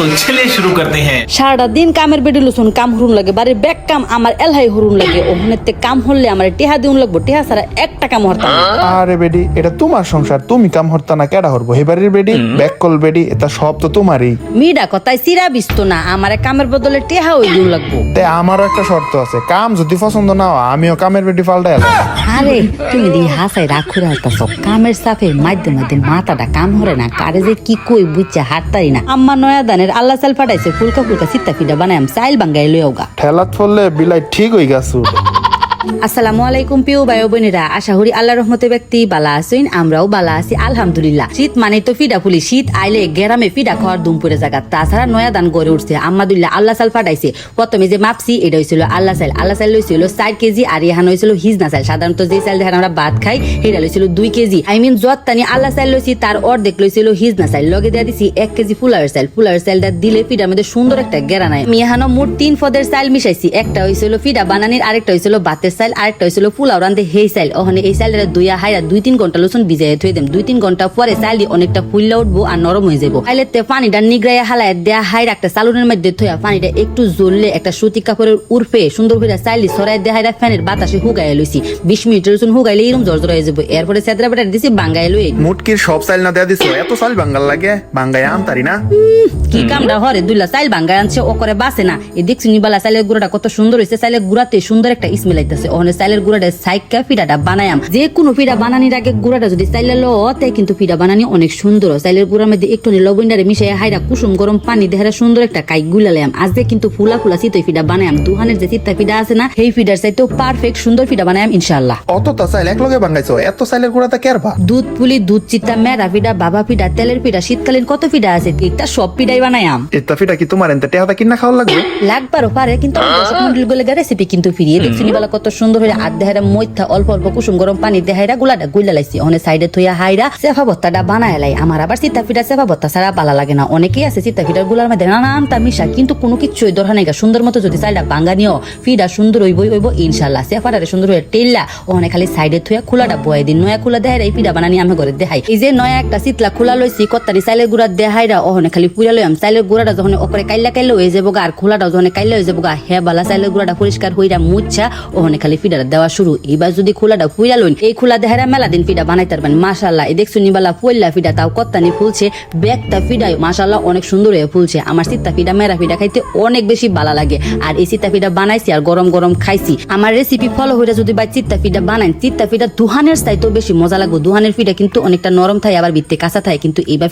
तो चलिए शुरू करते हैं সারাটা দিন কামের বেডি লুসুন কাম হরুন লাগে বাড়ির ব্যাগ কাম আমার এলহাই হরুন লাগে ওখানে তে কাম হলে আমার টেহা দিউন লাগবো টেহা ছাড়া এক টাকা মরতাম না। আরে বেডি এটা তোমার সংসার তুমি কাম হরতা না কেডা হরবো হেবারির বেডি ব্যাক কল বেডি এটা সব তো তোমারই মিডা কথায় সিরা বিস্ত না আমার কামের বদলে টেহা ওই দিউন লাগবো তে আমারও একটা শর্ত আছে কাম যদি পছন্দ না হয় আমিও কামের বেডি পাল্টাই এলাম আরে, তুমি দি হাসাই রাখু হাতাছ কামের সাথে মাধ্যে মাধ্যে মাথাটা কাম হরে না। কারে যে কি কই বুঝছে, হাততারি না। আম্মা নয়া দানের আল্লাহ চাল ফাটাইছে, ফুলকা ফুলকা সিত্তা বানাই বানায়াম চাইল বাঙ্গাই ওগা ঠেলাত ফললে বিলাই ঠিক হয়ে গেছো। আসসালামু আলাইকুম প্রিয় বোনেরা। আশা করি আল্লাহ রহমতে ব্যক্তি বালা আছেন, আমরাও বালা আছি, আলহামদুলিল্লাহ। শীত মানে তো ফিডা ফুলি, শীত আইলে গেরামে ফিডা খাওয়ার জায়গা। তাছাড়া নয়া দান গড়ে উঠছে আল্লাহ সাল ফাটাইছে প্রথমে যে মাপছি এটা হয়েছিল আল্লাহ সাইল আল্লাহ সাইল লইছিল চার কেজি আর ইহান হয়েছিল হিজনা চাইল সাধারণত যে চাইল দেখেন আমরা ভাত খাই সেটা লইছিল দুই কেজি। আই মিন যত তানি আল্লাহ চাইল লইছি, তার অর্ধেক লইছিল হিজনা চাইল লগে দিয়া দিছি এক কেজি ফুলার চাইল ফুলার চাইলটা দিলে ফিডার মধ্যে সুন্দর একটা গেরা নাই। মিয়াহানো মোট তিন পদের চাইল মিশাইছি। একটা হয়েছিল ফিডা বানানির, আরেকটা হয়েছিল ভাতের চাইল আরেকটা হয়েছিল ফুলাও রান্ধে সেই চাইল। ওখানে এই চাইলটা দুইয়া হাইরা দুই তিন ঘণ্টা লসুন ভিজাই থই দেম। দুই তিন ঘণ্টা পরে চাইল দিয়ে অনেকটা ফুললে উঠবো আর নরম হয়ে যাব। চাইলে তে পানিটা নিগড়াইয়া হালায় দেয়া হাইরা একটা চালুনের মধ্যে থইয়া পানিটা একটু জ্বললে একটা সুতি কাপড়ের উর্ফে সুন্দর করে চাইলি সরাই দেয়া হাইরা ফ্যানের বাতাসে হুগাই লইছি বিশ মিনিট রসুন হুগাইলে এরকম জর্জর হয়ে যাব। এরপরে সেদরা বেটার দিছি বাঙ্গাই লই মুটকির সব চাইল না দেয়া দিছো। এত চাইল বাঙ্গাল লাগে। বাঙ্গাই আনতারি না। কি কামড়া হরে দুইলা চাইল ভাঙ্গা আনছে ও করে বাসে না। এই দেখছি নিবালা চাইলের গুঁড়াটা কত সুন্দর হয়েছে চাইলের গুঁড়াতে সুন্দর একটা স্মেল আইতেছে। ওখানে চাইলের গুঁড়াটা সাইকা পিঠাটা বানায়াম। যে কোনো পিঠা বানানির আগে গুঁড়াটা যদি চাইলে কিন্তু পিঠা বানানি অনেক সুন্দর। চাইলের গুঁড়ার মধ্যে একটু হাইরা কুসুম গরম পানি দেহারা সুন্দর একটা কাই গুলালাম কিন্তু ফুলা ফুলা চিতই পিঠা বানায়াম। দুহানের যে চিত্তা পিঠা আছে না সেই পিঠার চাইতেও পারফেক্ট সুন্দর পিঠা বানায়াম ইনশাল্লাহ অত তো চাইল এক লগে বাঙ্গাইছো এত চাইলের গুড়াটা কেরবা? দুধ পুলি দুধ চিত্তা মেরা পিঠা বাবা পিঠা তেলের পিঠা শীতকালীন কত পিঠা আছে? এটা সব পিঠাই বানায়াম। এটা কি তোমার এনতে টেহাটা কিনা খাওয়া লাগবে? লাগবারও পারে কিন্তু আমি দর্শক মন্ডলগুলো রেসিপি কিন্তু ফিরিয়ে দেখছি নিবালা কত সুন্দর হয়ে আর দেহারা মধ্যা অল্প অল্প কুসুম গরম পানি দেহাইরা গুলাটা গুলা লাইছি। ওখানে সাইডে থইয়া হাইরা সেফা ভত্তাটা বানায় লাই। আমার আবার সীতা ফিটা সেফা ভত্তা ছাড়া ভালো লাগে না। অনেকেই আছে সীতা ফিটারগুলার মধ্যে নানান তা মিশা, কিন্তু কোনো কিছুই দরকার নাই সুন্দর মতো যদি চাইলা বাঙ্গা নিও, ফিডা সুন্দর হইবই, হইব ইনশাল্লাহ। সেফাটারে সুন্দর হয়ে টেল্লা ওখানে খালি সাইডে থইয়া খোলাটা বয়ে দিন। নয়া খোলা দেহাই এই পিঠা বানানি আমি ঘরে দেখাই। এই যে নয়া একটা শীতলা খোলা লইছি, কত্তারি চাইলের গুড়া দেহাইরা ওখানে খালি পুরা লইয়াম। চাইলের গুড়াটা যখন ওপরে কাইলা কাইলে হয়ে যাব আর খোলাটা যখন কাইলে হয়ে যাব হে বালা, চাইলের গুড়াটা পরিষ্কার হইরা মুচ্ছা ওখানে খালি ফিডাটা দেওয়া শুরু। এবার যদি খোলাটা ফুইরা লইন, এই খোলা দেহারা মেলা দিন ফিডা বানাই তারবেন মাশাল্লাহ এই দেখছ নিবালা ফুললা ফিডা, তাও কত্তানি ফুলছে, ব্যাগটা ফিডাই মাশাল্লাহ অনেক সুন্দর হয়ে ফুলছে। আমার সিত্তা ফিডা, মেরা ফিডা খাইতে অনেক বেশি ভালো লাগে। আর এই সিত্তা ফিডা বানাইছি আর গরম গরম খাইছি। আমার রেসিপি ফলো হইরা যদি বা চিত্তা ফিডা বানাই চিত্তা ফিডা দুহানের চাইতেও বেশি মজা লাগবে। দুহানের ফিডা কিন্তু অনেকটা নরম থাকে আবার ভিত্তে কাঁচা থাকে কিন্তু এইবার